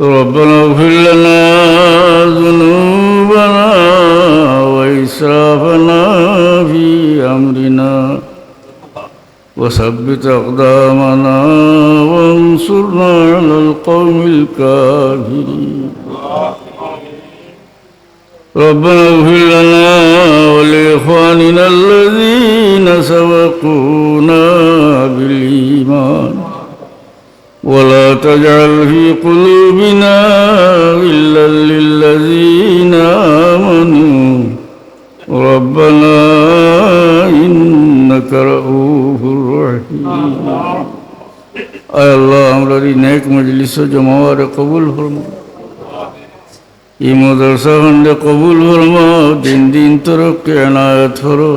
ربنا اغفر لنا ذنوبنا وإسرافنا في أمرنا. وثبت أقدامنا وانصرنا على القوم الكافرين. ربنا اغفر لنا ولإخواننا الذين سبقونا ولا تجعل في قلوبنا غلا للذين آمنوا ربنا إنك رؤوف رحيم আয় আল্লাহ আমরা এই নেক মজলিস জমাওয়ারে কবুল ফরমা এই মদরসা খন্ডে কবুল ফরমাও দিন দিন তরফকে এনায়ত করো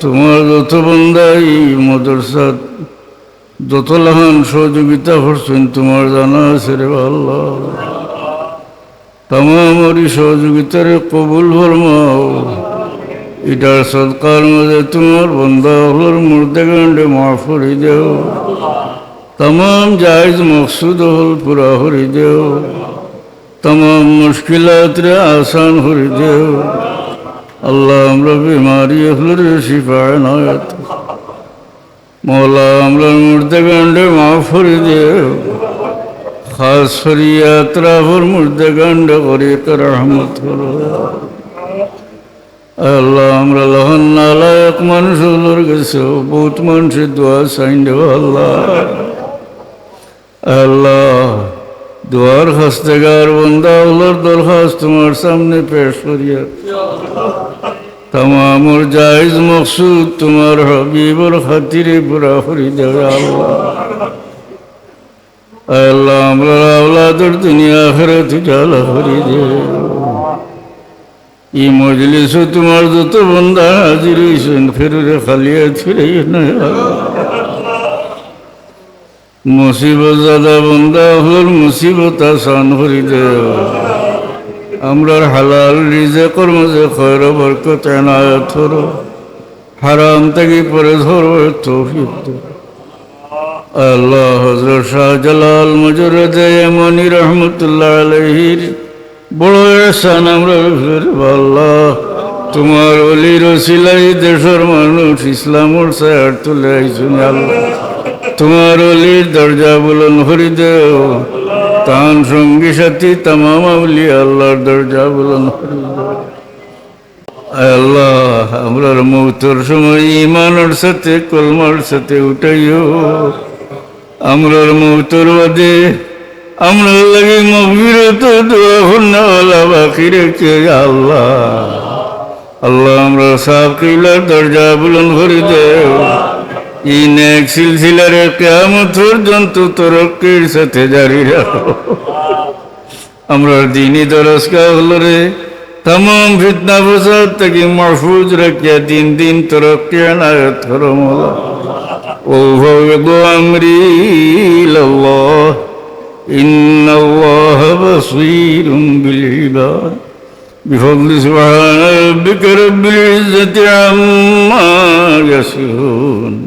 তোমার যত বন্ধা এই মদরসা যত লাহান সহযোগিতা করছেন, তোমার জানা আছে রে আল্লাহ। তামামরি সহযোগিতারে কবুল ফরমাও। এটার সৎকার মধ্যে তোমার বন্ধা হলোর মুর্দে গান্ডে মাফ করি দেও। তাম জায়জ মকসুদ হল পুরা হরি দেও। তাম মুশকিলাত রে আসান হরি দেও। আল্লাহ আমরা বিমারি হলোর শিফায় নয় মৌলা আমরা মুর্দে গান্ডে মাফ করি দেও খাস ফরিয়াত্রা ভর মুর্দে গান্ডে করি রহমত করো আল্লাহ আমরা লহন নালায়ক মানুষ হলোর গেছে বহুত মানুষের দোয়া সাইন দেব আল্লাহ আল্লাহ দোয়ার হস্তেগার বন্দা হলোর দরখাস্ত তোমার সামনে পেশ করিয়া তামামর জায়জ মকসুদ তোমার হবিবর খাতিরে পুরা দেবে আল্লাহ আল্লাহ আমরা আওলাদের দুনিয়া আখেরাত জালা করি দেবে এই মজলিস তোমার যত বন্ধা হাজির হয়েছেন ফেরুরে খালিয়া নয় মুসিবত দাদা বন্ধা হল মুসিবত আসান করি দেব আমরার হালাল রিজে কর্মজে খয়র বরকত এনায়ত হর হারাম থেকে পরে ধরব তৌফিক দে। আল্লাহ হজরত শাহজালাল মজরদে মনি রহমতুল্লাহ আলহির বড় এসান আমরা আল্লাহ। তোমার অলির সিলাই দেশের মানুষ ইসলামর সায়ার তুলে আল্লাহ। তোমার অলির দরজা বলুন হরি দেও। তান সঙ্গী সাথী তামাম আউলি আল্লাহর দরজা বলন। আল্লাহ, আমরার মৌতর সময় ইমানের সাথে, কলমার সাথে উঠাইও। আমরার মৌতর বাদে আমরা লাগে মগবিরত দোয়া বাকি রেখে আল্লাহ। আল্লাহ আমরা সাফ কিলার দরজা বুলন করে দেও। ই নেক সিলসিলার কেমন পর্যন্ত তরক্কির সাথে জারি রাখো আমরা দিনই দরস্কা হলো রে তাম ফিতনা ফসাদ থেকে মাহফুজ রাখিয়া দিন দিন তরক্কি আনায়ত করো মোলা ও ভগো আমরি লল্লাহ إن الله بصير بالعباد بفضل سبحان ربك رب العزة عما يصفون